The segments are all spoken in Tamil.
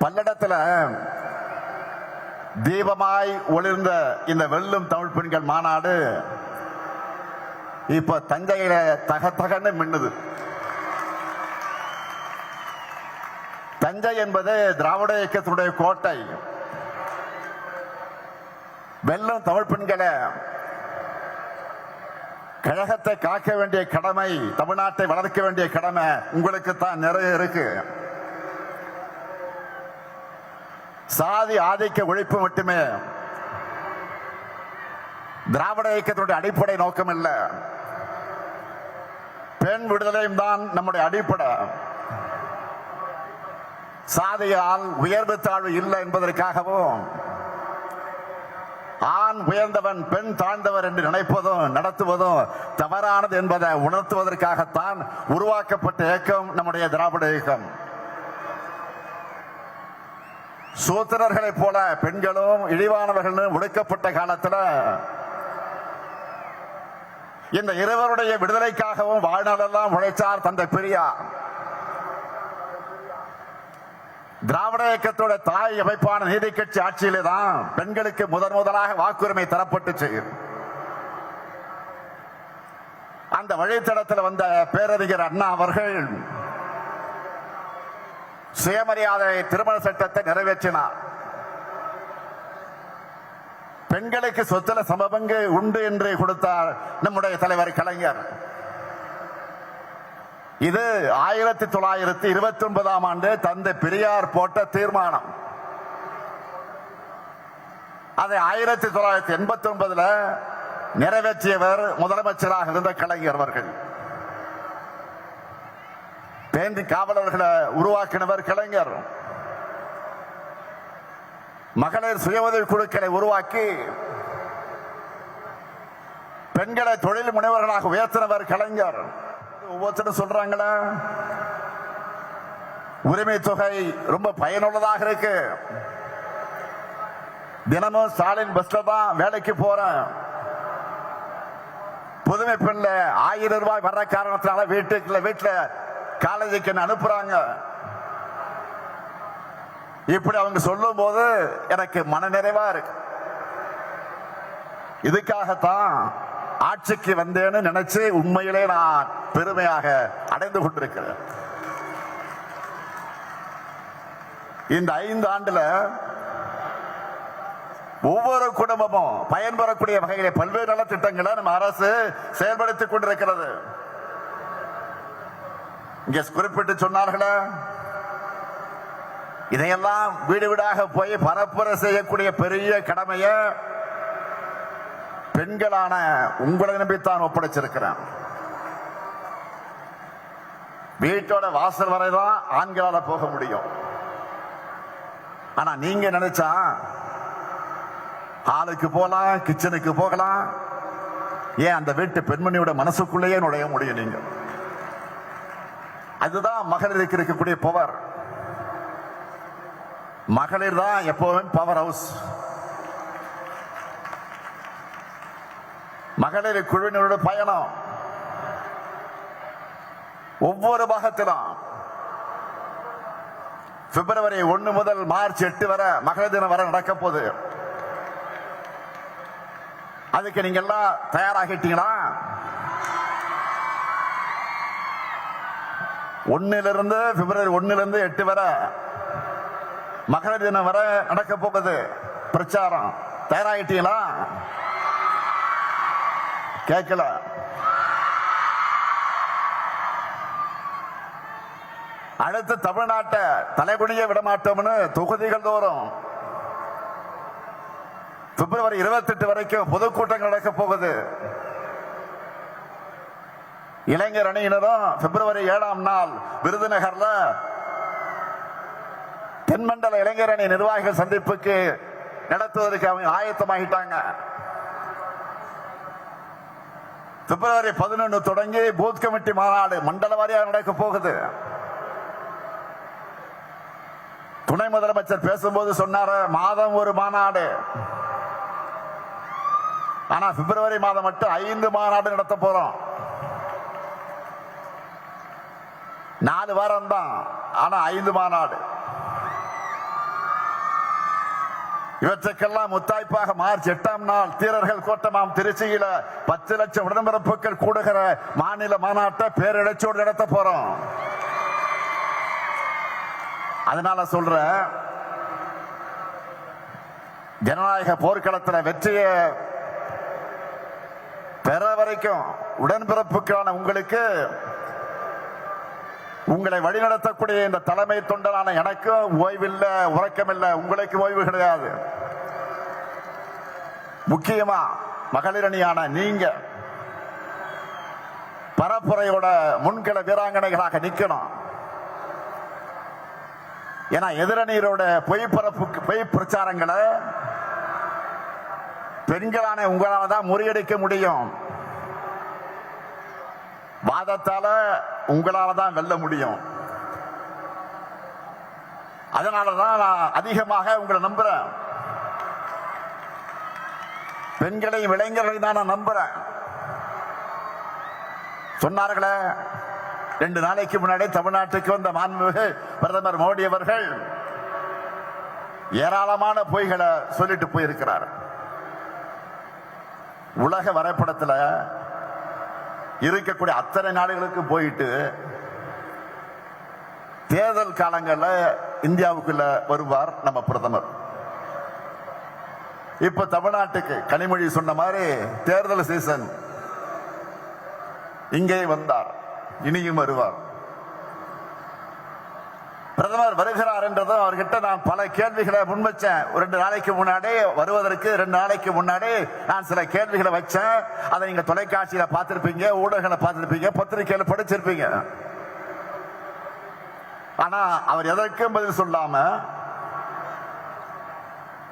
பல்லடத்துல தீபமாய் ஒளிர்ந்த இந்த வெல்லும் தமிழ் பெண்கள் மாநாடு இப்ப தஞ்சையில தக தகன்னு மின்னுது. தஞ்சை என்பது திராவிட இயக்கத்தினுடைய கோட்டை. வெல்லும் தமிழ் பெண்களை கழகத்தை காக்க வேண்டிய கடமை தமிழ்நாட்டை வளர்க்க வேண்டிய கடமை உங்களுக்கு தான் நிறைய இருக்கு. சாதி ஆதிக்க ஒழிப்பு மட்டுமே. திராவிட இயக்கத்தினுடைய அடிப்படை நோக்கம் இல்ல. பெண் விடுதலையும் தான் நம்முடைய அடிப்படை. சாதியால் உயர்வு தாழ்வு இல்லை என்பதற்காகவும் ஆண் உயர்ந்தவன் பெண் தாழ்ந்தவர் என்று நினைப்பதும் நடத்துவதும் தவறானது என்பதை உணர்த்துவதற்காகத்தான் உருவாக்கப்பட்ட இயக்கம் நம்முடைய திராவிட இயக்கம். சூத்திரர்களைப் போல பெண்களும் இழிவானவர்களும் ஒடுக்கப்பட்ட காலத்தில் இந்த இருவருடைய விடுதலைக்காகவும் வாழ்நாளெல்லாம் உழைத்தார் தந்தை பெரியார். திராவிட இயக்கத்தோட தாய் அமைப்பான நீதி கட்சி ஆட்சியிலே தான் பெண்களுக்கு முதன் முதலாக வாக்குரிமை தரப்பட்டுச்சு. அந்த வழித்தடத்தில் வந்த பேரறிஞர் அண்ணா அவர்கள் சுயமரியாதை திருமண சட்டத்தை நிறைவேற்றினார். பெண்களுக்கு சொத்துல சமபங்கு உண்டு என்று கொடுத்தார் நம்முடைய தலைவர் கலைஞர். இது ஆயிரத்தி தொள்ளாயிரத்தி இருபத்தி ஒன்பதாம் ஆண்டு தந்தை பெரியார் போட்ட தீர்மானம். அதை ஆயிரத்தி தொள்ளாயிரத்தி எண்பத்தி ஒன்பதுல நிறைவேற்றியவர் முதலமைச்சராக இருந்த கலைஞர் அவர்கள். பேந்தி காவலர்களை உருவாக்கினவர் கலைஞர். மகளிர் சுய உதவி குழுக்களை உருவாக்கி பெண்களை தொழில் முனைவர்களாக உயர்த்தினவர் கலைஞர். ஒவ்வொருத்தரும் சொல்றாங்களா உரிமை தொகை ரொம்ப பயனுள்ளதாக இருக்கு. தினமும் ஸ்டாலின் பஸ்ல தான் வேலைக்கு போறேன். புதுமை பெண்ல ஆயிரம் ரூபாய் வர்ற காரணத்தினால வீட்டுக்குள்ள வீட்டுல காலேஜுக்கு என்ன அனுப்புறாங்க? இப்படி அவங்க சொல்லும் போது எனக்கு மனநிறைவா இருக்கு. இதுக்காகத்தான் ஆட்சிக்கு வந்தேன்னு நினைச்சு உண்மையிலே நான் பெருமையாக அடைந்து கொண்டிருக்கிறேன். இந்த ஐந்து ஆண்டுல ஒவ்வொரு குடும்பமும் பயன்பெறக்கூடிய வகையிலே பல்வேறு நலத்திட்டங்களை நம்ம அரசு செயல்படுத்திக் கொண்டிருக்கிறது. இங்க குறிப்பிட்டு சொன்னார்களே. இதையெல்லாம் வீடு வீடாக போய் பரப்புரை செய்யக்கூடிய பெரிய கடமையை பெண்களான உங்களை நம்பித்தான் ஒப்படைச்சிருக்கிறேன். வீட்டோட வாசல் வரை தான் ஆண்களால போக முடியும். ஆனா நீங்க நினைச்சா ஆளுக்கு போகலாம் கிச்சனுக்கு போகலாம். ஏன் அந்த வீட்டு பெண்மணியோட மனசுக்குள்ளேயே நுழைய முடியும் நீங்கள் அதுதான் மகளிருக்கு இருக்கக்கூடிய பவர் மகளிர் தான் எப்பவுமே பவர் ஹவுஸ் மகளிர் குழுவினரோட பயணம். ஒவ்வொரு பாகத்திலும். பிப்ரவரி ஒன்னு முதல் மார்ச் எட்டு வரை மகளிர் தினம் வர நடக்க போகுது. அதுக்கு நீங்க எல்லாம் தயாராகிட்டீங்களா? ஒன்னிலிருந்து பிப்ரவரி ஒன்னிலிருந்து எட்டு வரை மகர தினம் வரை நடக்க போகுது. பிரச்சாரம். தயாராகிட்டீங்களா கேட்கல. அடுத்து தமிழ்நாட்டை தலைகுனிய விடமாட்டோம்னு தொகுதிகள் தோறும் பிப்ரவரி இருபத்தி எட்டு வரைக்கும் பொதுக்கூட்டங்கள் நடக்க போகுது. இளைஞர் அணியினரும் பிப்ரவரி ஏழாம் நாள் விருதுநகர்ல தென்மண்டல இளைஞர் அணி நிர்வாகிகள் சந்திப்புக்கு நடத்துவதற்கு அவங்க ஆயத்தமாகிட்டாங்க. பிப்ரவரி பதினொன்று தொடங்கி பூத் கமிட்டி மாநாடு மண்டல வாரியாக நடக்க போகுது. துணை முதலமைச்சர் பேசும்போது சொன்னார் மாதம் ஒரு மாநாடு. ஆனா பிப்ரவரி மாதம் மட்டும் ஐந்து மாநாடு நடத்த போறோம். நாலு வாரம் தான் ஆனா ஐந்து மாநாடு. இவற்றுக்கெல்லாம் முத்தாய்ப்பாக மார்ச் எட்டாம் நாள் தீரர்கள் கோட்டமாம் திருச்சியில பத்து லட்சம் உடன்பிறப்புகள் கூடுகிற மாநில மாநாட்டை பேரிழச்சோடு நடத்த போறோம். அதனால சொல்ற ஜனநாயக போர்க்களத்தில் வெற்றியை பெற வரைக்கும் உடன்பிறப்புக்கான உங்களுக்கு உங்களை வழிநடத்தக்கூடிய இந்த தலைமை தொண்டரான எனக்கும் ஓய்வில்லை உறக்கமில்லை. உங்களுக்கு ஓய்வு கிடையாது. முக்கியமா மகளிரணியான நீங்க பரப்புரையோட முன்கள வீராங்கனைகளாக நிக்கணும். ஏன்னா எதிரணியரோட பொய் பரப்பு பொய் பிரச்சாரங்களை பெண்களான உங்களால தான் முறியடிக்க முடியும். வாதத்தால உங்களால தான் வெல்ல முடியும். அதனாலதான் நான் அதிகமாக உங்களை நம்புறேன். பெண்களையும் இளைஞர்களையும் தான் நான் நம்புறேன். சொன்னார்களே ரெண்டு நாளைக்கு முன்னாடி தமிழ்நாட்டுக்கு வந்த மாண்புமிகு பிரதமர் மோடி அவர்கள் ஏராளமான பொய்களை சொல்லிட்டு போயிருக்கிறார். உலக வரைபடத்தில் இருக்கக்கூடிய அத்தனை நாடுகளுக்கு போயிட்டு தேர்தல் காலங்களில் இந்தியாவுக்குள்ள வருவார் நம்ம பிரதமர். இப்ப தமிழ்நாட்டுக்கு கனிமொழி சொன்ன மாதிரி தேர்தல் சீசன் இங்கே வந்தார் இனியும் வருவார். பிரதமர் வருகிறார் என்றதும் அவர்கிட்ட நான் பல கேள்விகளை முன்வச்சேன். ரெண்டு நாளைக்கு முன்னாடி வருவதற்கு ரெண்டு நாளைக்கு முன்னாடி நான் சில கேள்விகளை வச்சேன். அதை நீங்க தொலைக்காட்சியில பார்த்திருப்பீங்க ஊடகங்களை பார்த்திருப்பீங்க பத்திரிகையில படிச்சிருப்பீங்க. ஆனா அவர் எதற்கும் பதில் சொல்லாம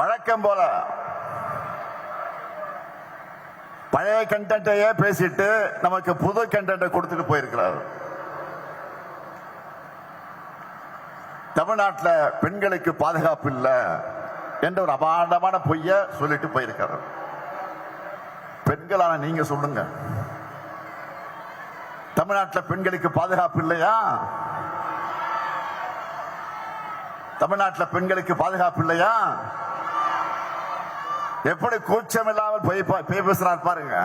வழக்கம் போல பழைய கண்டென்ட்டையே பேசிட்டு நமக்கு புது கண்டென்ட்டை கொடுத்துட்டு போயிருக்கிறார். தமிழ்நாட்டில் பெண்களுக்கு பாதுகாப்பு இல்லை என்ற ஒரு அபாண்டமான பொய்ய சொல்லிட்டு போயிருக்காரு பெண்களான நீங்க சொல்லுங்க. தமிழ்நாட்டில் பெண்களுக்கு பாதுகாப்பு இல்லையா? தமிழ்நாட்டில் பெண்களுக்கு பாதுகாப்பு இல்லையா? எப்படி கூச்சம் இல்லாமல் பொய் பேசுறார் பாருங்க.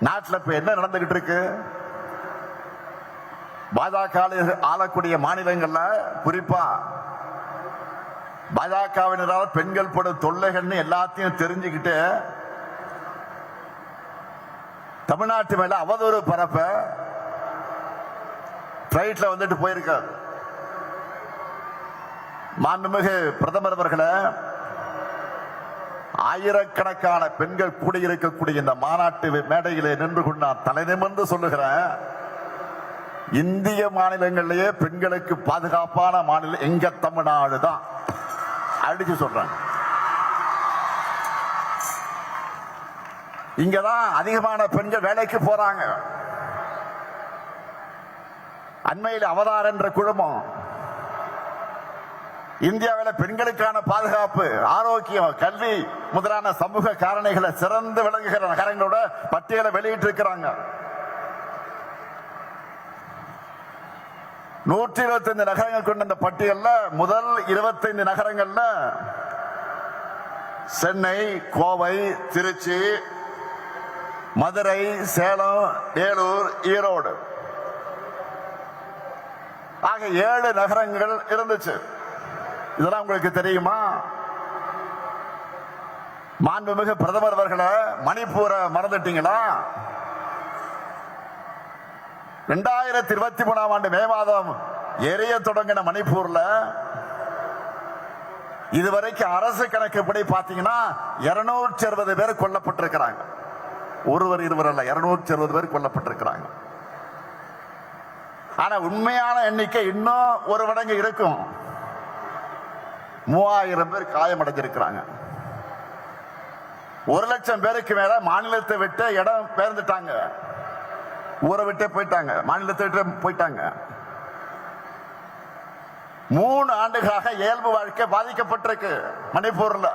நாட்டில் இப்ப என்ன நடந்துகிட்டு இருக்கு? பாஜக ஆளக்கூடிய மாநிலங்கள்ல குறிப்பா பாஜகவினரால் பெண்கள் படும் தொல்லைகள்னு எல்லாத்தையும் தெரிஞ்சுக்கிட்டு தமிழ்நாட்டு மேல அவதூறு பரப்ப பிளைட்ல வந்துட்டு போயிருக்காரு. மாண்புமிகு பிரதமர் அவர்களை ஆயிரக்கணக்கான பெண்கள் கூடியிருக்கக்கூடிய இந்த மாநாட்டு மேடையிலே நின்று கொண்டு நான் தலை நிமிர்ந்து சொல்லுகிறேன். இந்திய மாநிலங்களிலேயே பெண்களுக்கு பாதுகாப்பான மாநிலம் எங்க தமிழ்நாடு தான் அடிச்சு சொல்றாங்க. இங்கதான் அதிகமான பெண்கள் வேலைக்கு போறாங்க. அண்மையில் அவதார் என்ற குழுமம் இந்தியாவில் பெண்களுக்கான பாதுகாப்பு ஆரோக்கியம் கல்வி முதலான சமூக காரணிகளை சிறந்து விளங்குகிற நகரங்களோட பட்டியலை வெளியிட்டிருக்கிறாங்க. நூற்றி இருபத்தைந்து நகரங்கள் கொண்ட இந்த பட்டியல்ல முதல் இருபத்தைந்து நகரங்கள்ல சென்னை கோவை திருச்சி மதுரை சேலம் வேலூர் ஈரோடு. ஆக ஏழு நகரங்கள் இருந்துச்சு. இதெல்லாம் உங்களுக்கு தெரியுமா? மாண்புமிகு பிரதமர் அவர்களை மணிப்பூரை மறந்துட்டீங்களா? ரெண்டாயிரத்தி இருபத்தி மூணாம் ஆண்டு மே மாதம் எரிய தொடங்கின மணிப்பூர்ல இதுவரைக்கும் அரசு கணக்குப்படி பாத்தீங்கன்னா இருநூற்றி அறுபது பேர் கொல்லப்பட்டிருக்கிறாங்க. ஒருவர் இருவர் அல்ல இருநூற்றி அறுபது பேர் கொல்லப்பட்டிருக்கிறாங்க. ஆனா உண்மையான எண்ணிக்கை இன்னும் ஒரு மடங்கு இருக்கும். மூவாயிரம் பேர் காயமடைஞ்சிருக்கிறாங்க. ஒரு லட்சம் பேருக்கு மேல மாநிலத்தை விட்டு இடம் பெயர்ந்துட்டாங்க. ஊரை விட்டே போயிட்டாங்க. மாநிலத்தை விட்டு போயிட்டாங்க. மூணு ஆண்டுகளாக இயல்பு வாழ்க்கை பாதிக்கப்பட்டிருக்கு. மணிப்பூர்ல.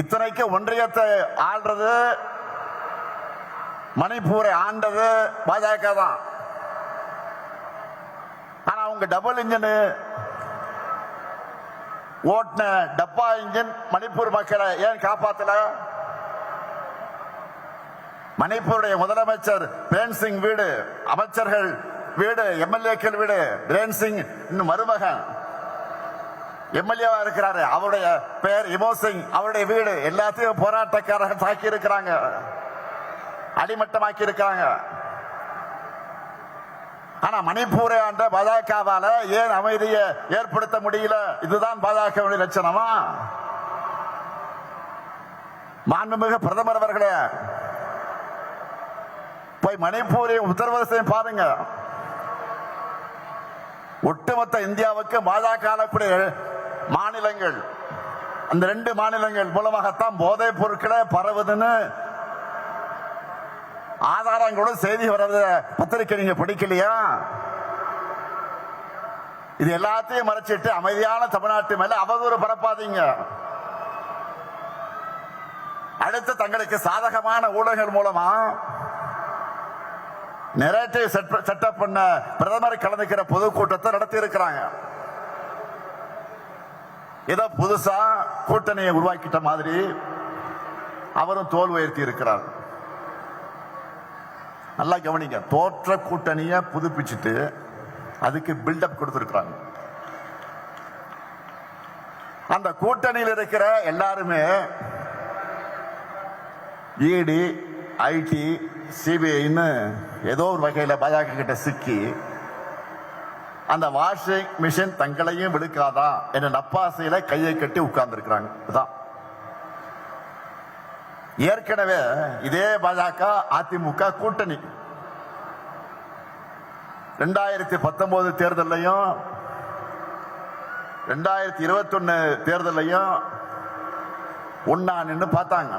இத்தனைக்கு ஒன்றியத்தை ஆள்றது மணிப்பூரை ஆண்டது பாஜக தான். ஆனா அவங்க டபுள் இன்ஜின் ஓட்டின டப்பா இன்ஜின் மணிப்பூர் மக்களை ஏன் காப்பாத்தல? மணிப்பூருடைய முதலமைச்சர் பிரேம் சிங் வீடு அமைச்சர்கள் வீடு எம்எல்ஏக்கள் வீடு பிரேம் சிங் இன்னும் மருமகன். எம்எல்ஏவா இருக்கிறாரு அவருடைய பெயர் இமோ சிங். அவருடைய வீடு எல்லாத்தையும் போராட்டக்காரர்கள் தாக்கி இருக்கிறாங்க அடிமட்டமாக்கி இருக்கிறாங்க ஆனா மணிப்பூரை ஆண்ட பாஜகவால ஏன் அமைதியை ஏற்படுத்த முடியல? இதுதான் பாஜகவுடைய லட்சணமா? மாண்புமிகு பிரதமர் அவர்களே போய் மணிப்பூரையும் உத்தரப்பிரதேசையும் பாருங்க. ஒட்டுமொத்த இந்தியாவுக்கு பாஜக ஆளக்கூடிய மாநிலங்கள் அந்த ரெண்டு மாநிலங்கள் மூலமாகத்தான் போதைப் பொருட்களை பரவுதுன்னு ஆதாரங்களோட செய்தி வர்றது பத்திரிக்கை நீங்க படிக்கலையா? இது எல்லாத்தையும் மறைச்சிட்டு அமைதியான தமிழ்நாட்டு மேல அவதூறு பரப்பாதீங்க. அடுத்து தங்களுக்கு சாதகமான ஊடகங்கள் மூலமா நெரேட்டிவ் செட்டப் பண்ண பிரதமர் கலந்துக்கிற பொதுக்கூட்டத்தை நடத்தி இருக்கிறாங்க ஏதோ புதுசா கூட்டணியை உருவாக்கிட்ட மாதிரி அவரும் தோல் உயர்த்தி இருக்கிறார். நல்லா கவனிங்க தோற்ற கூட்டணியை புதுப்பிச்சுட்டு அதுக்கு பில்டப் கொடுத்திருக்கிறாங்க. அந்த கூட்டணியில் இருக்கிற எல்லாருமே ஈடி ஐடி சிபிஐன்னு ஏதோ ஒரு வகையில பாஜக கிட்ட சிக்கி அந்த வாஷிங் மிஷின் தங்களையும் விழுக்காதா என்ற நப்பாசையில கையை கட்டி உட்கார்ந்துருக்கிறாங்க. இதுதான் ஏற்கனவே இதே பாஜக அதிமுக கூட்டணி. ரெண்டாயிரத்தி பத்தொன்பது தேர்தலையும் ரெண்டாயிரத்தி இருபத்தி ஒன்னு தேர்தலையும் ஒன்னா நின்று பார்த்தாங்க.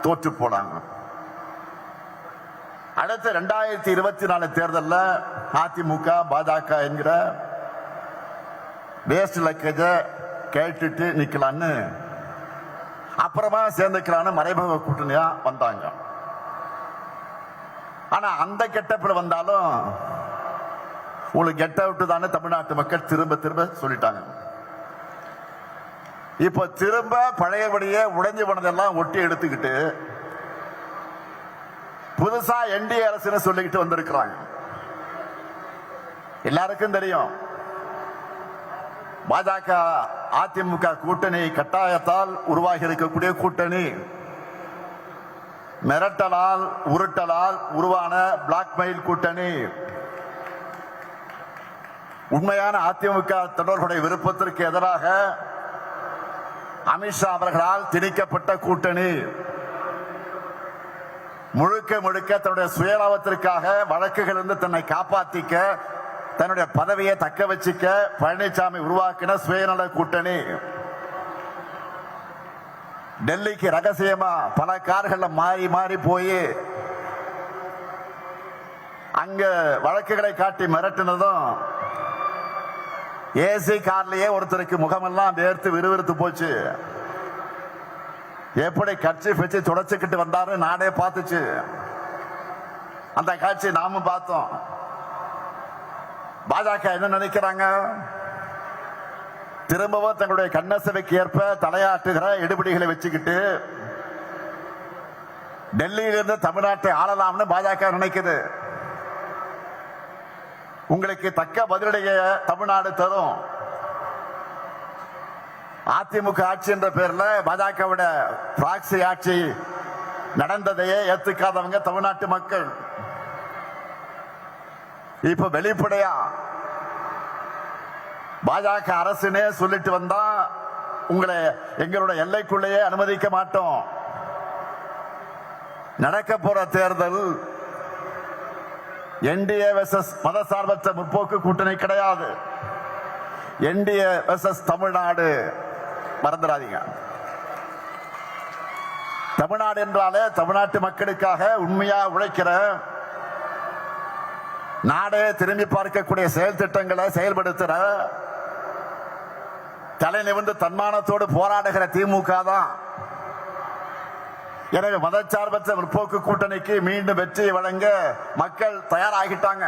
தோற்று போனாங்க. அடுத்த ரெண்டாயிரத்தி இருபத்தி நாலு தேர்தலில் அதிமுக பாஜக என்கிற வேஸ்ட் லக்கேஜ கேட்டுட்டு நிக்கலான்னு அப்புறமா சேர்ந்துக்கலான்னு மறைமுக கூட்டணியா வந்தாங்க. ஆனா அந்த கெட்டப்பில் வந்தாலும் உங்களுக்கு கெட்ட விட்டு தானே தமிழ்நாட்டு மக்கள் திரும்ப திரும்ப சொல்லிட்டாங்க. இப்ப திரும்ப பழையபடியே உடைஞ்சு போனதெல்லாம் ஒட்டி எடுத்துக்கிட்டு புதுசா என்டிஏ அரசுன்னு சொல்லிக்கிட்டு வந்திருக்கிறாங்க. எல்லாருக்கும் தெரியும். பாஜக அதிமுக கூட்டணி கட்டாயத்தால் உருவாகி இருக்கக்கூடிய கூட்டணி. மிரட்டலால் உருட்டலால் உருவான பிளாக்மெயில் கூட்டணி. உண்மையான அதிமுக தொடர்களுடைய விருப்பத்திற்கு எதிராக அமித்ஷா அவர்களால் திணிக்கப்பட்ட கூட்டணி. முழுக்க முழுக்க தன்னுடைய சுயலாபத்திற்காக வழக்குகள் இருந்து தன்னை காப்பாத்திக்க தன்னுடைய பதவியை தக்க வச்சுக்க பழனிசாமி உருவாக்கின சுயநல கூட்டணி. டெல்லிக்கு ரகசியமா பல கார்கள்ல மாறி மாறி போய் அங்க வழக்குகளை காட்டி மிரட்டினதும் ஏசி கார்லயே ஒருத்தருக்கு முகமெல்லாம் வேர்த்து விறுவிறுத்து போச்சு. எப்படி கட்சி வச்சு துடைச்சுக்கிட்டு வந்தாரு? நானே பார்த்துச்சு. அந்த காட்சி நாமும் பார்த்தோம். பாஜக என்ன நினைக்கிறாங்க? திரும்பவும் தங்களுடைய கண்ணசவைக்கு ஏற்ப தலையாட்டுகிற எடுபடிகளை வச்சுக்கிட்டு டெல்லியிலிருந்து தமிழ்நாட்டை ஆளலாம்னு பாஜக நினைக்குது. உங்களுக்கு தக்க பதிலடைய தமிழ்நாடு தரும். அதிமுக ஆட்சி என்ற பேர்ல பாஜகவோட பிராக்சி ஆட்சி நடந்ததையே ஏத்துக்காதவங்க தமிழ்நாட்டு மக்கள். இப்ப வெளிப்படையா பாஜக அரசுனே சொல்லிட்டு வந்தா உங்களை எங்களோட எல்லைக்குள்ளேயே அனுமதிக்க மாட்டோம். நடக்க போற தேர்தல் என்டிஏ வெர்சஸ் மதசார்பற்ற முற்போக்கு கூட்டணி கிடையாது. என்டிஏ தமிழ்நாடு. மறந்துடாதீங்க. தமிழ்நாடு என்றாலே தமிழ்நாட்டு மக்களுக்காக உண்மையா உழைக்கிற நாடே திரும்பி பார்க்கக்கூடிய செயல் திட்டங்களை செயல்படுத்துற தலை நிமிர்ந்து தன்மானத்தோடு போராடுகிற திமுக தான். எனவே மதச்சார்பற்ற முற்போக்கு கூட்டணிக்கு மீண்டும் வெற்றி வழங்க மக்கள் தயாராகிட்டாங்க.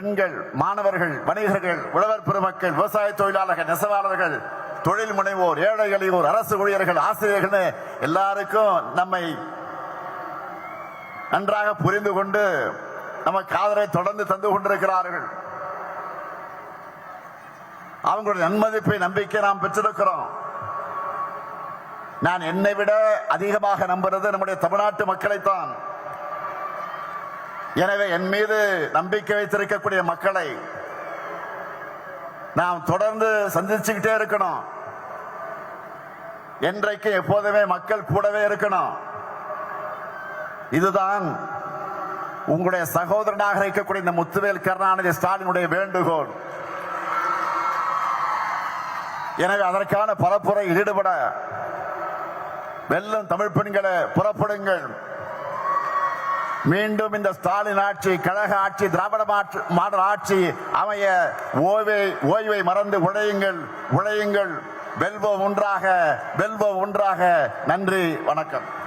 பெண்கள் மாணவர்கள் வணிகர்கள் உழவர் பெருமக்கள் விவசாய தொழிலாளர்கள் நெசவாளர்கள் தொழில் முனைவோர் ஏழை எளியோர் அரசு ஊழியர்கள் ஆசிரியர்கள் எல்லாருக்கும் நம்மை நன்றாக புரிந்து கொண்டு நம்ம காதலை தொடர்ந்து தந்து கொண்டிருக்கிறார்கள். அவங்களுடைய நன்மதிப்பை நம்பிக்கை நாம் பெற்றிருக்கிறோம். நான் என்னை விட அதிகமாக நம்புறது நம்முடைய தமிழ்நாட்டு மக்களைத்தான். எனவே என் மீது நம்பிக்கை வைத்திருக்கக்கூடிய மக்களை நாம் தொடர்ந்து சந்திச்சுக்கிட்டே இருக்கணும். என்றைக்கு எப்போதுமே மக்கள் கூடவே இருக்கணும். இதுதான் உங்களுடைய சகோதரனாக இருக்கக்கூடிய இந்த முத்துவேல் கருணாநிதி ஸ்டாலினுடைய வேண்டுகோள். எனவே அதற்கான பரப்புரை ஈடுபட வெல்லும் தமிழ் பெண்களை புறப்படுங்கள். மீண்டும் இந்த ஸ்டாலின் ஆட்சி கழக ஆட்சி திராவிட மாற்று மாடல் ஆட்சி அமைய ஓய்வை ஓய்வை மறந்து உழையுங்கள் உழையுங்கள். வெல்வோம் ஒன்றாக வெல்வோம் ஒன்றாக. நன்றி வணக்கம்.